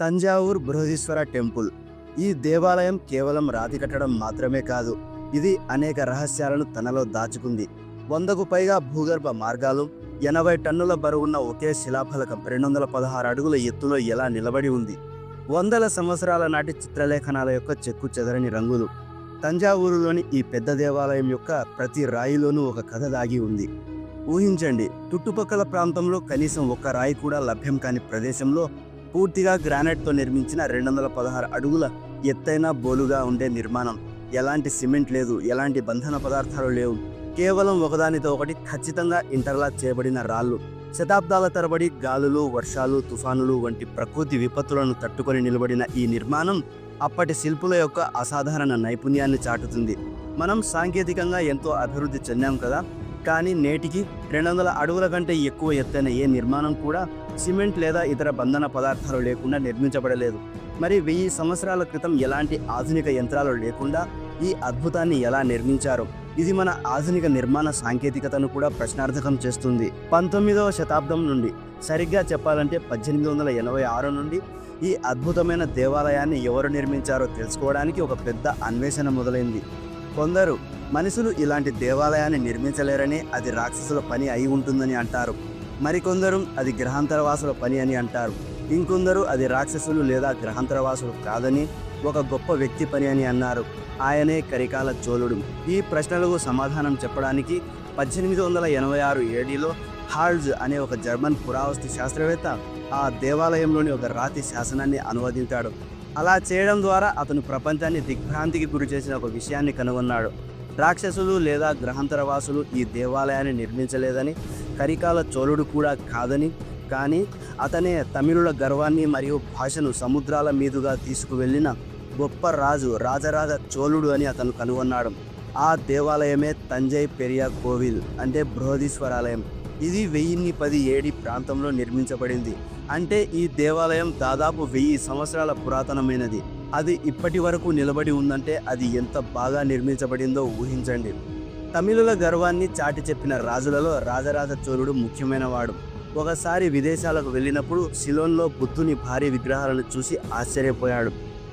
Thanjavur Brihadeeswara temple. ఈ దేవాలయం కేవలం రాతి కట్టడం మాత్రమే కాదు ఇది అనేక రహస్యాలను తనలో దాచుకుంది. వందకు పైగా భూగర్భ మార్గాలు ఎనభై టన్నుల బరువున్న ఒకే శిలాఫలకం రెండు వందల పదహారు అడుగుల ఎత్తులో ఎలా నిలబడి ఉంది? వందల సంవత్సరాల నాటి చిత్రలేఖనాల యొక్క చెక్కు చెదరని రంగులు. తంజావూరులోని ఈ పెద్ద దేవాలయం యొక్క ప్రతి రాయిలోనూ ఒక కథ దాగి ఉంది. ఊహించండి చుట్టుపక్కల ప్రాంతంలో కనీసం ఒక్క రాయి కూడా లభ్యం కాని ప్రదేశంలో పూర్తిగా గ్రానైట్తో నిర్మించిన రెండు వందల పదహారు అడుగుల ఎత్తైన బోలుగా ఉండే నిర్మాణం. ఎలాంటి సిమెంట్ లేదు ఎలాంటి బంధన పదార్థాలు లేవు. కేవలం ఒకదానితో ఒకటి ఖచ్చితంగా ఇంటర్లాక్ చేయబడిన రాళ్ళు. శతాబ్దాల తరబడి గాలులు వర్షాలు తుఫానులు వంటి ప్రకృతి విపత్తులను తట్టుకొని నిలబడిన ఈ నిర్మాణం అప్పటి శిల్పుల యొక్క అసాధారణ నైపుణ్యాన్ని చాటుతుంది. మనం సాంకేతికంగా ఎంతో అభివృద్ధి చెందాం కదా? కానీ నేటికి రెండు వందల అడుగుల కంటే ఎక్కువ ఎత్తైన ఏ నిర్మాణం కూడా సిమెంట్ లేదా ఇతర బంధన పదార్థాలు లేకుండా నిర్మించబడలేదు. మరి వెయ్యి సంవత్సరాల క్రితం ఎలాంటి ఆధునిక యంత్రాలు లేకుండా ఈ అద్భుతాన్ని ఎలా నిర్మించారు ఇది మన ఆధునిక నిర్మాణ సాంకేతికతను కూడా ప్రశ్నార్థకం చేస్తుంది. పంతొమ్మిదవ శతాబ్దం నుండి సరిగ్గా చెప్పాలంటే పద్దెనిమిది వందల ఎనభై ఆరు నుండి ఈ అద్భుతమైన దేవాలయాన్ని ఎవరు నిర్మించారో తెలుసుకోవడానికి ఒక పెద్ద అన్వేషణ మొదలైంది. కొందరు మనుషులు ఇలాంటి దేవాలయాన్ని నిర్మించలేరని అది రాక్షసుల పని అయి ఉంటుందని అంటారు. మరికొందరు అది గ్రహాంతరవాసుల పని అని అంటారు. ఇంకొందరు అది రాక్షసులు లేదా గ్రహాంతరవాసులు కాదని ఒక గొప్ప వ్యక్తి పని అని అన్నారు. ఆయనే కరికాల చోళుడు. ఈ ప్రశ్నలకు సమాధానం చెప్పడానికి పద్దెనిమిది వందల ఎనభై ఆరు ఏడీలో హాల్జ్ అనే ఒక జర్మన్ పురావస్తు శాస్త్రవేత్త ఆ దేవాలయంలోని ఒక రాతి శాసనాన్ని అనువదించాడు. అలా చేయడం ద్వారా అతను ప్రపంచాన్ని దిగ్భ్రాంతికి గురి చేసిన ఒక విషయాన్ని కనుగొన్నాడు. రాక్షసులు లేదా గ్రహాంతరవాసులు ఈ దేవాలయాన్ని నిర్మించలేదని కరికాల చోళుడు కూడా కాదని కానీ అతనే తమిళుల గర్వాన్ని మరియు భాషను సముద్రాల మీదుగా తీసుకువెళ్ళిన గొప్ప రాజు రాజరాజ చోళుడు అని అతను కనుగొన్నాడు. ఆ దేవాలయమే తంజై పెరియా కోవిల్ అంటే బృహదీశ్వరాలయం. ఇది వెయ్యిన్ని పది ఏడి ప్రాంతంలో నిర్మించబడింది. అంటే ఈ దేవాలయం దాదాపు వెయ్యి సంవత్సరాల పురాతనమైనది. అది ఇప్పటి వరకు నిలబడి ఉందంటే అది ఎంత బాగా నిర్మించబడిందో ఊహించండి. తమిళుల గర్వాన్ని చాటి చెప్పిన రాజులలో రాజరాజ చోళుడు ముఖ్యమైన వాడు ఒకసారి విదేశాలకు వెళ్ళినప్పుడు శిలోన్లో బుద్ధుని భారీ విగ్రహాలను చూసి ఆశ్చర్యపోయాడు.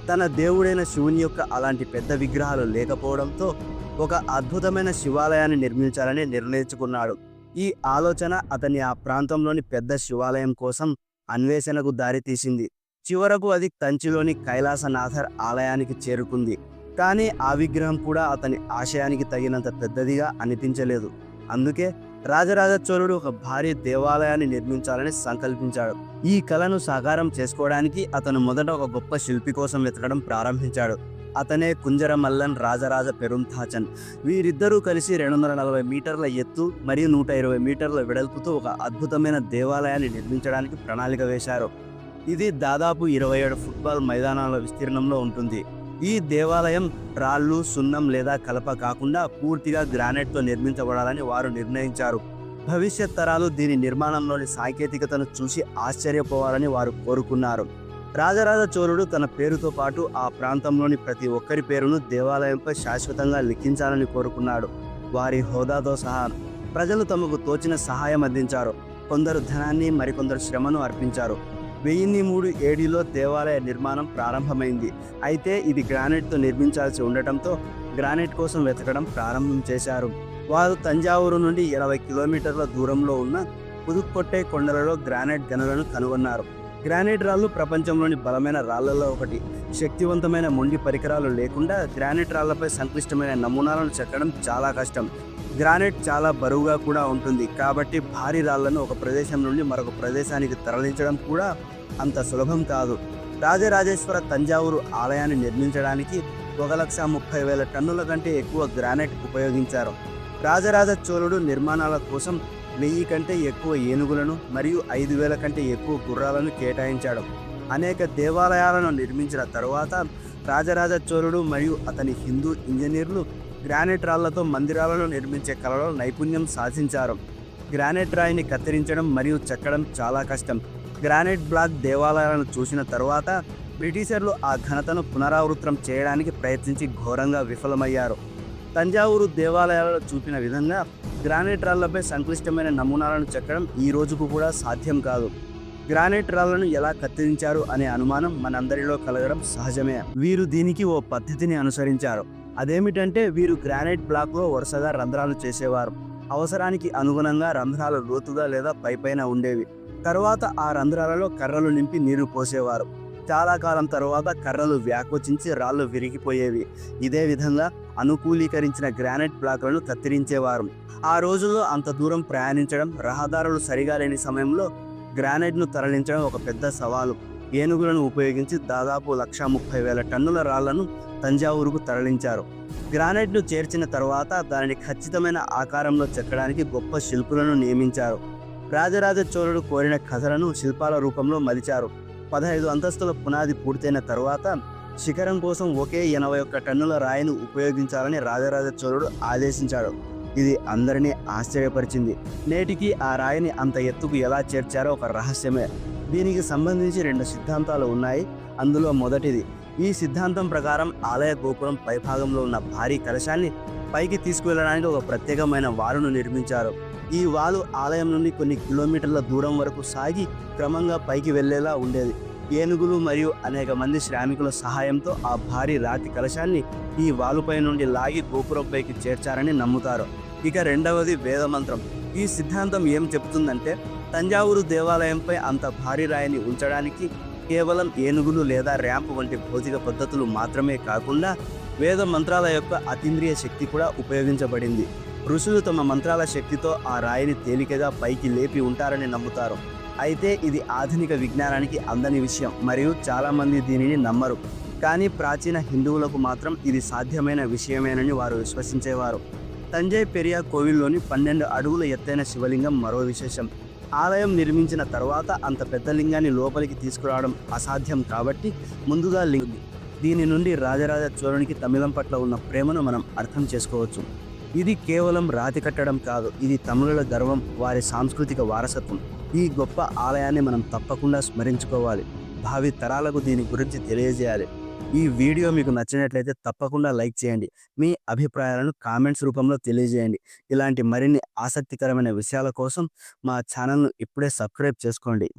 తన దేవుడైన శివుని యొక్క అలాంటి పెద్ద విగ్రహాలు లేకపోవడంతో ఒక అద్భుతమైన శివాలయాన్ని నిర్మించాలని నిర్ణయించుకున్నాడు. ఈ ఆలోచన అతని ఆ ప్రాంతంలోని పెద్ద శివాలయం కోసం అన్వేషణకు దారితీసింది చివరకు అది కంచిలోని కైలాసనాథర్ ఆలయానికి చేరుకుంది. కానీ ఆ విగ్రహం కూడా అతని ఆశయానికి తగినంత పెద్దదిగా అనిపించలేదు. అందుకే రాజరాజ చోళుడు ఒక భారీ దేవాలయాన్ని నిర్మించాలని సంకల్పించాడు. ఈ కళను సాకారం చేసుకోవడానికి అతను మొదట ఒక గొప్ప శిల్పి కోసం వెతకడం ప్రారంభించాడు. అతనే కుంజర మల్లన్ రాజరాజ పెరుంథాచన్ వీరిద్దరూ కలిసి రెండు వందల నలభై మీటర్ల ఎత్తు మరియు నూట ఇరవై మీటర్ల వెడల్పుతో ఒక అద్భుతమైన దేవాలయాన్ని నిర్మించడానికి ప్రణాళిక వేశారు. ఇది దాదాపు ఇరవై ఏడు ఫుట్బాల్ మైదానాల విస్తీర్ణంలో ఉంటుంది. ఈ దేవాలయం రాళ్ళు సున్నం లేదా కలప కాకుండా పూర్తిగా గ్రానైట్తో నిర్మించబడాలని వారు నిర్ణయించారు. భవిష్యత్ తరాలు దీని నిర్మాణంలోని సాంకేతికతను చూసి ఆశ్చర్యపోవాలని వారు కోరుకున్నారు. రాజరాజ చోళుడు తన పేరుతో పాటు ఆ ప్రాంతంలోని ప్రతి ఒక్కరి పేరును దేవాలయంపై శాశ్వతంగా లిఖించాలని కోరుకున్నాడు. వారి హోదాతో సహా ప్రజలు తమకు తోచిన సహాయం అందించారు. కొందరు ధనాన్ని మరికొందరు శ్రమను అర్పించారు. వెయ్యిన్ని మూడు ఏడిలో దేవాలయ నిర్మాణం ప్రారంభమైంది. అయితే ఇది గ్రానైట్తో నిర్మించాల్సి ఉండటంతో గ్రానైట్ కోసం వెతకడం ప్రారంభం చేశారు. వారు తంజావూరు నుండి ఇరవై కిలోమీటర్ల దూరంలో ఉన్న పుదుక్కొట్టే కొండలలో గ్రానైట్ గనులను కనుగొన్నారు. గ్రానైట్ రాళ్ళు ప్రపంచంలోని బలమైన రాళ్ళలో ఒకటి. శక్తివంతమైన మొండి పరికరాలు లేకుండా గ్రానైట్ రాళ్ళపై సంక్లిష్టమైన నమూనాలను చెక్కడం చాలా కష్టం. గ్రానైట్ చాలా బరువుగా కూడా ఉంటుంది. కాబట్టి భారీ రాళ్ళను ఒక ప్రదేశం నుండి మరొక ప్రదేశానికి తరలించడం కూడా అంత సులభం కాదు. రాజరాజేశ్వర తంజావూరు ఆలయాన్ని నిర్మించడానికి ఒక లక్ష ముప్పై వేల టన్నుల కంటే ఎక్కువ గ్రానైట్ ఉపయోగించారు. రాజరాజ చోళుడు నిర్మాణాల కోసం వెయ్యి కంటే ఎక్కువ ఏనుగులను మరియు ఐదు వేల కంటే ఎక్కువ గుర్రాలను కేటాయించాడు. అనేక దేవాలయాలను నిర్మించిన తరువాత రాజరాజ చోళుడు మరియు అతని హిందూ ఇంజనీర్లు గ్రానైట్ రాళ్ళతో మందిరాలను నిర్మించే కళలో నైపుణ్యం సాధించారు. గ్రానైట్ రాయిని కత్తిరించడం మరియు చెక్కడం చాలా కష్టం. గ్రానైట్ బ్లాక్ దేవాలయాలను చూసిన తరువాత బ్రిటిషర్లు ఆ ఘనతను పునరావృతం చేయడానికి ప్రయత్నించి ఘోరంగా విఫలమయ్యారు. తంజావూరు దేవాలయాలలో చూపిన విధంగా గ్రానైట్ రాళ్ళపై సంక్లిష్టమైన నమూనాలను చెక్కడం ఈ రోజుకు కూడా సాధ్యం కాదు. గ్రానైట్ రాళ్ళను ఎలా కత్తిరించారు అనే అనుమానం మనందరిలో కలగడం సహజమే. వీరు దీనికి ఓ పద్ధతిని అనుసరించారు. అదేమిటంటే వీరు గ్రానైట్ బ్లాక్లో వరుసగా రంధ్రాలు చేసేవారు. అవసరానికి అనుగుణంగా రంధ్రాలు లోతుగా లేదా పైపైన ఉండేవి. తర్వాత ఆ రంధ్రాలలో కర్రలు నింపి నీరు పోసేవారు. చాలా కాలం తర్వాత కర్రలు వ్యాకోచించి రాళ్ళు విరిగిపోయేవి. ఇదే విధంగా అనుకూలీకరించిన గ్రానైట్ బ్లాక్లను కత్తిరించేవారు. ఆ రోజుల్లో అంత దూరం ప్రయాణించడం రహదారులు సరిగా లేని సమయంలో గ్రానైట్ను తరలించడం ఒక పెద్ద సవాలు. ఏనుగులను ఉపయోగించి దాదాపు లక్ష ముప్పై వేల టన్నుల రాళ్ళను తంజావూరుకు తరలించారు. గ్రానైట్ను చేర్చిన తర్వాత దానిని ఖచ్చితమైన ఆకారంలో చెక్కడానికి గొప్ప శిల్పులను నియమించారు. రాజరాజ చోళుడు కోరిన కథలను శిల్పాల రూపంలో మలిచారు. పదహైదు అంతస్తుల పునాది పూర్తయిన తరువాత శిఖరం కోసం ఒకే ఎనభై ఒక్క టన్నుల రాయిని ఉపయోగించాలని రాజరాజ చోళుడు ఆదేశించాడు. ఇది అందరినీ ఆశ్చర్యపరిచింది. నేటికి ఆ రాయిని అంత ఎత్తుకు ఎలా చేర్చారో ఒక రహస్యమే. దీనికి సంబంధించి రెండు సిద్ధాంతాలు ఉన్నాయి. అందులో మొదటిది ఈ సిద్ధాంతం ప్రకారం ఆలయ గోపురం పైభాగంలో ఉన్న భారీ కలశాన్ని పైకి తీసుకువెళ్ళడానికి ఒక ప్రత్యేకమైన వాలును నిర్మించారు. ఈ వాలు ఆలయం నుండి కొన్ని కిలోమీటర్ల దూరం వరకు సాగి క్రమంగా పైకి వెళ్ళేలా ఉండేది. ఏనుగులు మరియు అనేక మంది శ్రామికుల సహాయంతో ఆ భారీ రాతి కలశాన్ని ఈ వాలుపై నుండి లాగి గోపురంపైకి చేర్చారని నమ్ముతారు. ఇక రెండవది వేదమంత్రం. ఈ సిద్ధాంతం ఏం చెబుతుందంటే తంజావూరు దేవాలయంపై అంత భారీ రాయిని ఉంచడానికి కేవలం ఏనుగులు లేదా ర్యాంప్ వంటి భౌతిక పద్ధతులు మాత్రమే కాకుండా వేద మంత్రాల యొక్క అతీంద్రియ శక్తి కూడా ఉపయోగించబడింది. ఋషులు తమ మంత్రాల శక్తితో ఆ రాయిని తేలికగా పైకి లేపి ఉంటారని నమ్ముతారు. అయితే ఇది ఆధునిక విజ్ఞానానికి అందని విషయం. మరియు చాలామంది దీనిని నమ్మరు. కానీ ప్రాచీన హిందువులకు మాత్రం ఇది సాధ్యమైన విషయమేనని వారు విశ్వసించేవారు. తంజై పెరియా కోవిల్లోని పన్నెండు అడుగుల ఎత్తైన శివలింగం మరో విశేషం. ఆలయం నిర్మించిన తర్వాత అంత పెద్ద లింగాన్ని లోపలికి తీసుకురావడం అసాధ్యం కాబట్టి ముందుగా లింగి దీని నుండి రాజరాజ చోళునికి తమిళం పట్ల ఉన్న ప్రేమను మనం అర్థం చేసుకోవచ్చు. ఇది కేవలం రాతి కట్టడం కాదు ఇది తమిళుల గర్వం వారి సాంస్కృతిక వారసత్వం. ఈ గొప్ప ఆలయాన్ని మనం తప్పకుండా స్మరించుకోవాలి. భావి తరాలకు దీని గురించి తెలియజేయాలి. ఈ వీడియో మీకు నచ్చినట్లయితే తప్పకుండా లైక్ చేయండి. మీ అభిప్రాయాలను కామెంట్స్ రూపంలో తెలియజేయండి. ఇలాంటి మరిన్ని ఆసక్తికరమైన విషయాల కోసం మా ఛానల్ను ఇప్పుడే సబ్స్క్రైబ్ చేసుకోండి.